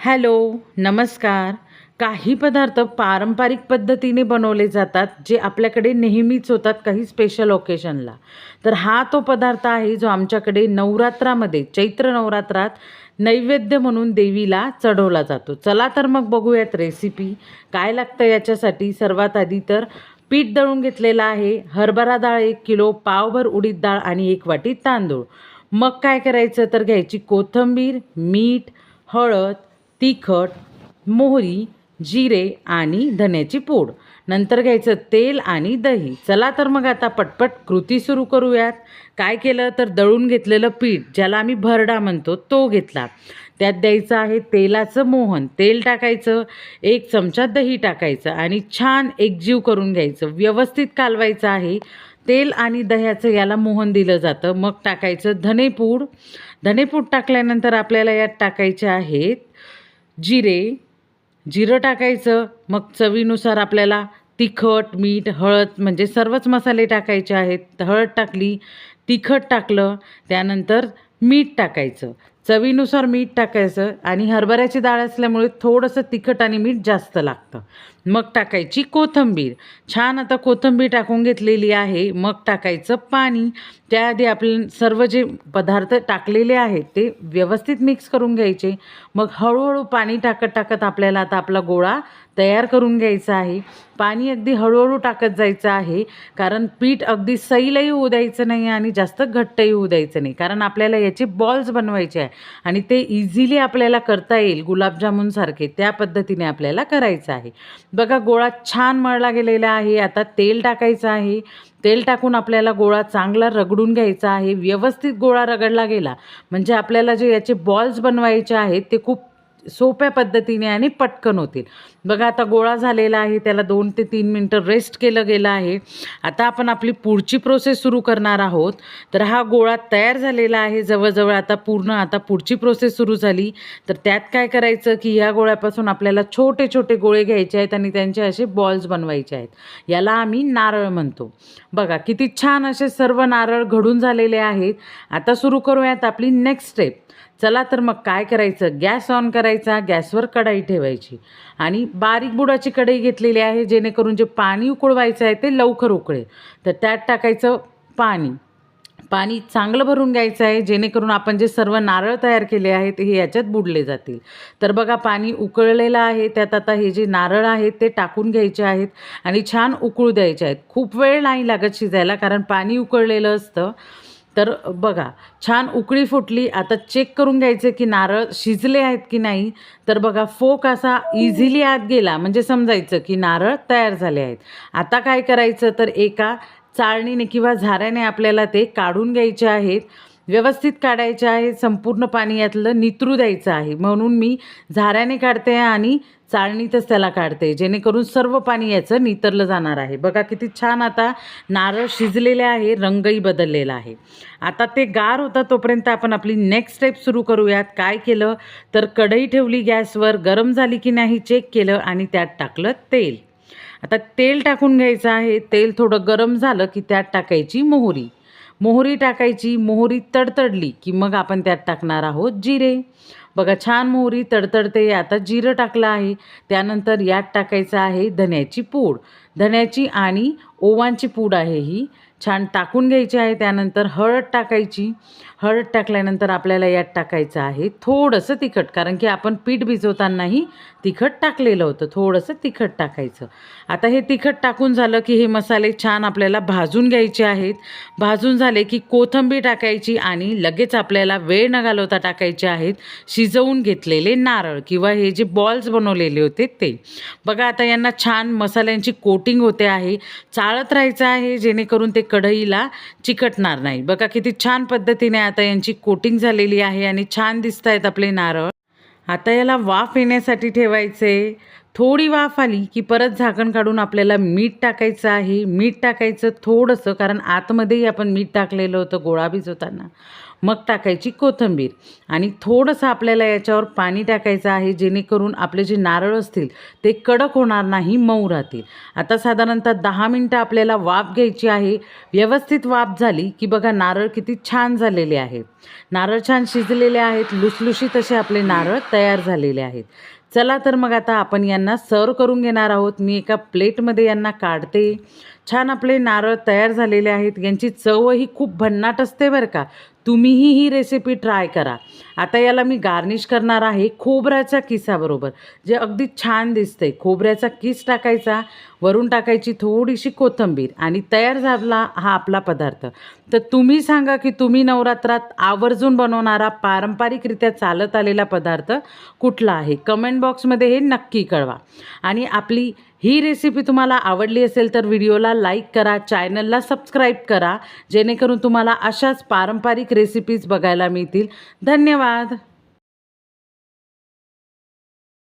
Hello नमस्कार. काही पदार्थ पारंपरिक पद्धतीने बनवले जातात जे आपल्याकडे नेहमीच होतात काही स्पेशल ओकेशनला तर हा तो पदार्थ आहे जो आमच्याकडे नवरात्रामध्ये चैत्र नवरात्रात नैवेद्य म्हणून देवीला चढवला जातो. चला तर मग बघूयात रेसिपी काय लागतं याच्यासाठी? सर्वात आधी तर पीठ दळून घेतलेलं आहे. हरभरा डाळ एक किलो पावभर उडीद डाळ आणि एक वाटी तांदूळ. मग काय करायचं? तर घ्यायची कोथिंबीर मीठ हळद तिखट मोहरी जिरे आणि धन्याची पूड. नंतर घ्यायचं तेल आणि दही. चला तर मग आता पटपट कृती सुरू करूयात. काय केलं तर दळून घेतलेलं पीठ ज्याला आम्ही भरडा म्हणतो तो घेतला. त्यात द्यायचं आहे तेलाचं मोहन. तेल टाकायचं एक चमचा दही टाकायचं आणि छान एकजीव करून घ्यायचं. व्यवस्थित कालवायचं आहे. तेल आणि दह्याचं याला मोहन दिलं जातं. मग टाकायचं धनेपूड. धनेपूड टाकल्यानंतर आपल्याला यात टाकायचे आहेत जिरे जिरं टाकायचं. मग चवीनुसार आपल्याला तिखट मीठ हळद म्हणजे सर्वच मसाले टाकायचे आहेत. हळद टाकली तिखट टाकलं त्यानंतर मीठ टाकायचं. चवीनुसार मीठ टाकायचं आणि हरभऱ्याची डाळ असल्यामुळे थोडंसं तिखट आणि मीठ जास्त लागतं. मग टाकायची कोथिंबीर. छान आता कोथिंबीर टाकून घेतलेली आहे. मग टाकायचं पाणी. त्याआधी आपण सर्व जे पदार्थ टाकलेले आहेत ते व्यवस्थित मिक्स करून घ्यायचे. मग हळूहळू पाणी टाकत टाकत आपल्याला आता आपला गोळा तयार करून घ्यायचा आहे. पाणी अगदी हळूहळू टाकत जायचं आहे कारण पीठ अगदी सैलही होऊ द्यायचं नाही आणि जास्त घट्टही होऊ द्यायचं नाही. कारण आपल्याला याचे बॉल्स बनवायचे आहे आणि ते इझिली आपल्याला करता येईल गुलाबजामुनसारखे त्या पद्धतीने आपल्याला करायचं आहे. बघा गोळा छान मळला गेलेला आहे. आता तेल टाकायचं आहे. तेल टाकून आपल्याला गोळा चांगला रगडून घ्यायचा आहे व्यवस्थित गोळा रगडला गेला. म्हणजे आपल्याला जे याचे बॉल्स बनवायचे आहेत ते खूप सोप्या पद्धतीने आणि पटकन होतील. बघा आता गोळा झालेला आहे त्याला दोन ते तीन मिनटं रेस्ट केलं गेलं आहे. आता आपण आपली पुढची प्रोसेस सुरू करणार आहोत. तर हा गोळा तयार झालेला आहे जवळजवळ आता पूर्ण आता पुढची प्रोसेस सुरू झाली. तर त्यात काय करायचं की ह्या गोळ्यापासून आपल्याला छोटे छोटे गोळे घ्यायचे आहेत आणि त्यांचे असे बॉल्स बनवायचे आहेत. याला आम्ही नारळ म्हणतो. बघा किती छान असे सर्व नारळ घडून झालेले आहेत. आता सुरू करूयात आपली नेक्स्ट स्टेप चला तर मग काय करायचं? गॅस ऑन करायचा गॅसवर कढाई ठेवायची. आणि बारीक बुडाची कढई घेतलेली आहे जेणेकरून जे पाणी उकळवायचं आहे ते लवकर उकळेल. तर त्यात टाकायचं पाणी. पाणी चांगलं भरून घ्यायचं आहे जेणेकरून आपण जे सर्व नारळ तयार केले आहेत हे याच्यात बुडले जातील. तर बघा पाणी उकळलेलं आहे. त्यात आता हे जे नारळ आहेत ते टाकून घ्यायचे आहेत आणि छान उकळू द्यायचे आहेत. खूप वेळ नाही लागत शिजायला कारण पाणी उकळलेलं असतं. तर बघा छान उकळी फुटली. आता चेक करून घ्यायचं की नारळ शिजले आहेत की नाही. तर बघा फोक असा इझिली आत गेला. म्हणजे समजायचं की नारळ तयार झाले आहेत. आता काय करायचं? तर एका चाळणीने किंवा झाऱ्याने आपल्याला ते काढून घ्यायचे आहेत. व्यवस्थित काढायचे आहे संपूर्ण पाणी यातलं नितरू द्यायचं आहे. म्हणून मी झाऱ्याने काढते आणि चाळणीतच त्याला काढते जेणेकरून सर्व पाणी याचं नितरलं जाणार आहे. बघा किती छान आता नारळ शिजलेले आहे रंगही बदललेला आहे. आता ते गार होता तोपर्यंत आपण आपली नेक्स्ट स्टेप सुरू करूयात. काय केलं? तर कढई ठेवली गॅसवर गरम झाली की नाही चेक केलं आणि त्यात टाकलं तेल. आता तेल टाकून घ्यायचं आहे. तेल थोडं गरम झालं की त्यात टाकायची मोहरी. मोहरी टाकायची मोहरी तडतडली की मग आपण त्यात टाकणार आहोत जिरे. बघा छान मोहरी तडतडते आता जिरं टाकलं आहे. त्यानंतर यात टाकायचं आहे धन्याची पूड. धन्याची आणि ओवांची पूड आहे ही. छान टाकून घ्यायची आहे त्यानंतर हळद टाकायची. हळद टाकल्यानंतर आपल्याला यात टाकायचं आहे थोडंसं तिखट कारण की आपण पीठ भिजवतानाही तिखट टाकलेलं होतं थोडंसं तिखट टाकायचं. आता हे तिखट टाकून झालं की हे मसाले छान आपल्याला भाजून घ्यायचे आहेत. भाजून झाले की कोथिंबीर टाकायची आणि लगेच आपल्याला वेळ न घालवता टाकायचे आहेत शिजवून घेतलेले नारळ किंवा हे जे बॉल्स बनवलेले होते ते. बघा आता यांना छान मसाल्यांची कोटिंग होते आहे. चाळत राहायचं आहे जेणेकरून ते कढईला चिकटणार नाही. बघा किती छान पद्धतीने आता यांची कोटिंग झालेली आहे आणि छान दिसत आहेत आपले नारळ. आता याला वाफ येण्यासाठी ठेवायचे. थोडी वाफ आली की परत झाकण काढून आपल्याला मीठ टाकायचं आहे. मीठ टाकायचं थोडंसं कारण आतमध्येही आपण मीठ टाकलेलं होतं गोळा भिजवताना. मग टाकायची कोथिंबीर. आणि थोडंसं आपल्याला याच्यावर पाणी टाकायचं आहे जेणेकरून आपले जे नारळ असतील ते कडक होणार नाही मऊ राहतील. आता साधारणतः दहा मिनटं आपल्याला वाफ घ्यायची आहे. व्यवस्थित वाफ झाली की बघा नारळ किती छान झालेले आहेत. नारळ छान शिजलेले आहेत लुसलुशीत असे आपले नारळ तयार झालेले आहेत. चला तर मग आता आपण यांना सर्व करून घेणार आहोत. मी एका प्लेटमध्ये यांना काढते. छान आपले नारळ तयार झालेले आहेत. यांची चवही खूप भन्नाट असते बरं का. तुम्हीही ही रेसिपी ट्राय करा. आता याला मी गार्निश करणार आहे खोबऱ्याच्या किसाबरोबर. जे अगदी छान दिसते खोबऱ्याचा किस टाकायचा वरून टाकायची थोडीशी कोथिंबीर आणि तयार झाला हा आपला पदार्थ. तर तुम्ही सांगा की तुम्ही नवरात्रात आवर्जून बनवणारा पारंपरिकरित्या चालत आलेला पदार्थ कुठला आहे? कमेंट बॉक्समध्ये हे नक्की कळवा. आणि आपली ही रेसिपी तुम्हाला आवडली असेल तर व्हिडिओला लाईक करा चॅनलला सबस्क्राईब करा जेणेकरून तुम्हाला अशाच पारंपरिक रेसिपीज बघायला मिळतील. धन्यवाद.